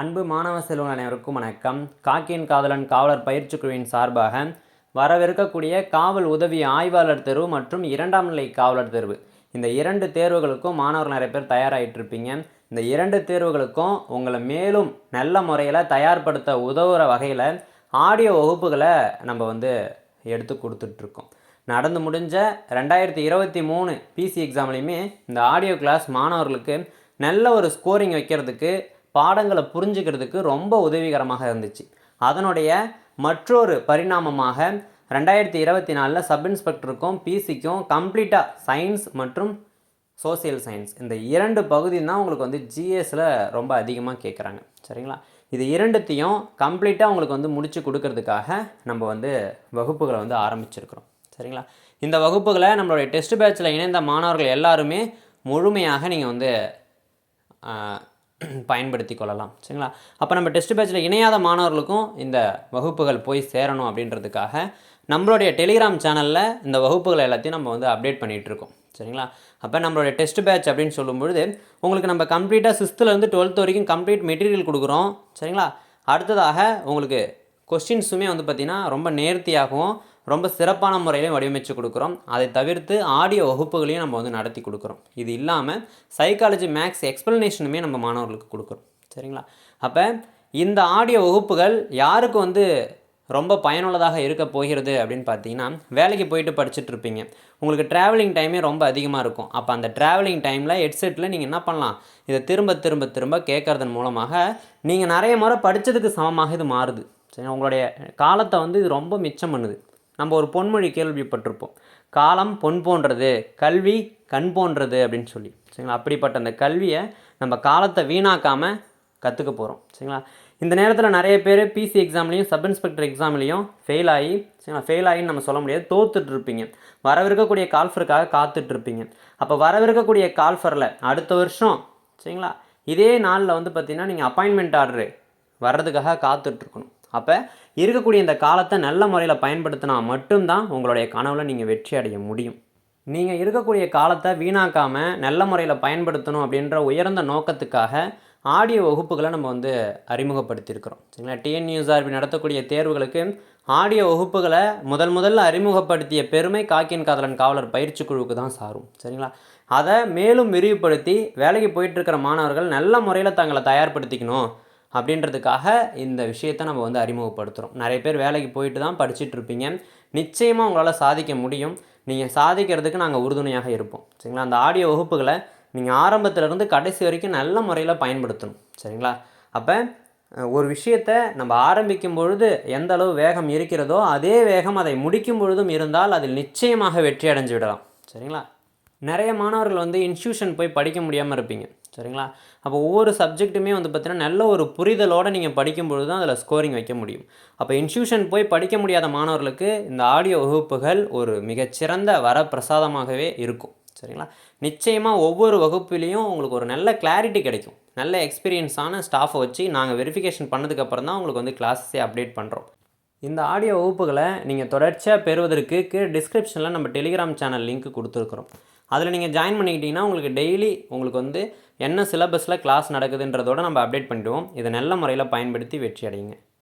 அன்பு மாணவ செல்வங்கள் அனைவருக்கும் வணக்கம். காக்கியின் காதலன் காவலர் பயிற்சி குழுவின் சார்பாக வரவிருக்கக்கூடிய காவல் உதவி ஆய்வாளர் தேர்வு மற்றும் இரண்டாம் நிலை காவலர் தேர்வு. இந்த இரண்டு தேர்வுகளுக்கும் மாணவர்கள் நிறைய பேர் தயாராகிட்டு இருப்பீங்க. இந்த இரண்டு தேர்வுகளுக்கும் உங்களை மேலும் நல்ல முறையில் தயார்படுத்த உதவுகிற வகையில் ஆடியோ வகுப்புகளை நம்ம வந்து எடுத்து கொடுத்துட்ருக்கோம் நடந்து முடிஞ்ச ரெண்டாயிரத்தி இருபத்தி மூணு பிசி எக்ஸாம்லேயுமே இந்த ஆடியோ கிளாஸ் மாணவர்களுக்கு நல்ல ஒரு ஸ்கோரிங் வைக்கிறதுக்கு பாடங்களை புரிஞ்சுக்கிறதுக்கு ரொம்ப உதவிகரமாக இருந்துச்சு. அதனுடைய மற்றொரு பரிணாமமாக ரெண்டாயிரத்தி இருபத்தி நாலில் சப் இன்ஸ்பெக்டருக்கும் பிசிக்கும் கம்ப்ளீட்டாக சயின்ஸ் மற்றும் சோசியல் சயின்ஸ். இந்த இரண்டு பகுதி தான் உங்களுக்கு வந்து ஜிஎஸில் ரொம்ப அதிகமாக கேட்குறாங்க சரிங்களா? இது இரண்டுத்தையும் கம்ப்ளீட்டாக உங்களுக்கு வந்து முடித்து கொடுக்கறதுக்காக நம்ம வந்து வகுப்புகளை வந்து ஆரம்பிச்சிருக்கிறோம். சரிங்களா? இந்த வகுப்புகளை நம்மளுடைய டெஸ்ட் பேட்சில் இணைந்த மாணவர்கள் எல்லாருமே முழுமையாக நீங்கள் வந்து பயன்படுத்தி கொள்ளலாம். சரிங்களா? அப்போ நம்ம டெஸ்ட் பேட்சில் இணையாத மாணவர்களுக்கும் இந்த வகுப்புகள் போய் சேரணும் அப்படின்றதுக்காக நம்மளுடைய டெலிகிராம் சேனலில் இந்த வகுப்புகள் எல்லாத்தையும் நம்ம வந்து அப்டேட் பண்ணிகிட்டு இருக்கோம். சரிங்களா? அப்போ நம்மளுடைய டெஸ்ட் பேட்ச் அப்படின்னு சொல்லும்பொழுது உங்களுக்கு நம்ம கம்ப்ளீட்டாக சிக்ஸ்த்துலேருந்து டுவெல்த் வரைக்கும் கம்ப்ளீட் மெட்டீரியல் கொடுக்குறோம். சரிங்களா? அடுத்ததாக உங்களுக்கு கொஸ்டின்ஸுமே வந்து பார்த்திங்கன்னா ரொம்ப நேர்த்தியாகவும் ரொம்ப சிறப்பான முறையிலையும் வடிவமைச்சு கொடுக்குறோம். அதை தவிர்த்து ஆடியோ வகுப்புகளையும் நம்ம வந்து நடத்தி கொடுக்குறோம். இது இல்லாமல் சைக்காலஜி மேக்ஸ் எக்ஸ்ப்ளனேஷனுமே நம்ம மாணவர்களுக்கு கொடுக்குறோம். சரிங்களா? அப்போ இந்த ஆடியோ வகுப்புகள் யாருக்கு வந்து ரொம்ப பயனுள்ளதாக இருக்க போகிறது அப்படின்னு பார்த்தீங்கன்னா வேலைக்கு போயிட்டு படிச்சுட்டு இருப்பீங்க. உங்களுக்கு ட்ராவலிங் டைமே ரொம்ப அதிகமாக இருக்கும். அப்போ அந்த ட்ராவலிங் டைமில் ஹெட்செட்டில் நீங்கள் என்ன பண்ணலாம்? இதை திரும்ப திரும்ப திரும்ப கேட்கறதன் மூலமாக நீங்கள் நிறைய முறை படித்ததுக்கு சமமாக இது மாறுது. சரி உங்களுடைய காலத்தை வந்து இது ரொம்ப மிச்சம் பண்ணுது. நம்ம ஒரு பொன்மொழி கேள்விப்பட்டிருப்போம். காலம் பொன் போன்றது கல்வி கண் போன்றது அப்படின்னு சொல்லி. சரிங்களா? அப்படிப்பட்ட அந்த கல்வியை நம்ம காலத்தை வீணாக்காமல் கற்றுக்க போகிறோம் சரிங்களா? இந்த நேரத்தில் நிறைய பேர் பிசி எக்ஸாம்லேயும் சப் இன்ஸ்பெக்டர் எக்ஸாம்லேயும் ஃபெயில் ஆகி சரிங்களா? ஃபெயில் ஆகின்னு நம்ம சொல்ல முடியாது. தோத்துட்ருப்பீங்க வரவிருக்கக்கூடிய கால்ஃபருக்காக காத்துட்ருப்பீங்க அப்போ வரவிருக்கக்கூடிய கால்ஃபரில் அடுத்த வருஷம் சரிங்களா? இதே நாளில் வந்து பார்த்திங்கன்னா நீங்கள் அப்பாயின்மெண்ட் ஆர்டரு வர்றதுக்காக காத்துட்ருக்கணும் அப்போ இருக்கக்கூடிய இந்த காலத்தை நல்ல முறையில் பயன்படுத்தினா மட்டும்தான் உங்களுடைய கனவில் நீங்கள் வெற்றி அடைய முடியும். நீங்கள் இருக்கக்கூடிய காலத்தை வீணாக்காமல் நல்ல முறையில் பயன்படுத்தணும் அப்படின்ற உயர்ந்த நோக்கத்துக்காக ஆடியோ வகுப்புகளை நம்ம வந்து அறிமுகப்படுத்தியிருக்கிறோம். சரிங்களா? டிஎன்யூஎஸ்ஆர்பி நடத்தக்கூடிய தேர்வுகளுக்கு ஆடியோ வகுப்புகளை முதல் முதல்ல அறிமுகப்படுத்திய பெருமை காக்கின் காதலன் காவலர் பயிற்சி குழுவுக்கு தான் சாரும். சரிங்களா? அதை மேலும் விரிவுபடுத்தி வேலைக்கு போயிட்டுருக்கிற மாணவர்கள் நல்ல முறையில் தங்களை தயார்படுத்திக்கணும். அப்படின்றதுக்காக இந்த விஷயத்தை நம்ம வந்து அறிமுகப்படுத்துகிறோம் நிறைய பேர் வேலைக்கு போயிட்டு தான் படிச்சுட்டு இருப்பீங்க நிச்சயமாக உங்களால் சாதிக்க முடியும். நீங்கள் சாதிக்கிறதுக்கு நாங்கள் உறுதுணையாக இருப்போம். சரிங்களா? அந்த ஆடியோ வகுப்புகளை நீங்கள் ஆரம்பத்திலிருந்து கடைசி வரைக்கும் நல்ல முறையில் பயன்படுத்தணும். சரிங்களா? அப்போ ஒரு விஷயத்தை நம்ம ஆரம்பிக்கும் பொழுது எந்த அளவு வேகம் இருக்கிறதோ அதே வேகம் அதை முடிக்கும் பொழுதும் இருந்தால் அதில் நிச்சயமாக வெற்றி அடைஞ்சு விடலாம். சரிங்களா? நிறைய மாணவர்கள் வந்து இன்ஸ்டியூஷன் போய் படிக்க முடியாமல் இருப்பீங்க. சரிங்களா? அப்போ ஒவ்வொரு சப்ஜெக்ட்டுமே வந்து பார்த்திங்கன்னா நல்ல ஒரு புரிதலோடு நீங்கள் படிக்கும்பொழுது தான் அதில் ஸ்கோரிங் வைக்க முடியும். அப்போ இன்ஸ்டியூஷன் போய் படிக்க முடியாத மாணவர்களுக்கு இந்த ஆடியோ வகுப்புகள் ஒரு மிகச்சிறந்த வரப்பிரசாதமாகவே இருக்கும். சரிங்களா? நிச்சயமாக ஒவ்வொரு வகுப்புலேயும் உங்களுக்கு ஒரு நல்ல கிளாரிட்டி கிடைக்கும். நல்ல எக்ஸ்பீரியன்ஸான ஸ்டாஃபை வச்சு நாங்கள் வெரிஃபிகேஷன் பண்ணதுக்கப்புறம் தான் உங்களுக்கு வந்து கிளாஸஸே அப்டேட் பண்ணுறோம் இந்த ஆடியோ வகுப்புகளை நீங்கள் தொடர்ச்சியாக பெறுவதற்கு கீழே டிஸ்கிரிப்ஷனில் நம்ம டெலிகிராம் சேனல் லிங்க் கொடுத்துருக்குறோம். அதில் நீங்கள் ஜாயின் பண்ணிக்கிட்டிங்கன்னா உங்களுக்கு டெய்லி உங்களுக்கு வந்து என்ன சிலபஸில் கிளாஸ் நடக்குதுன்றதோட நம்ம அப்டேட் பண்ணிடுவோம். இதை நல்ல முறையில் பயன்படுத்தி வெற்றி அடையுங்க.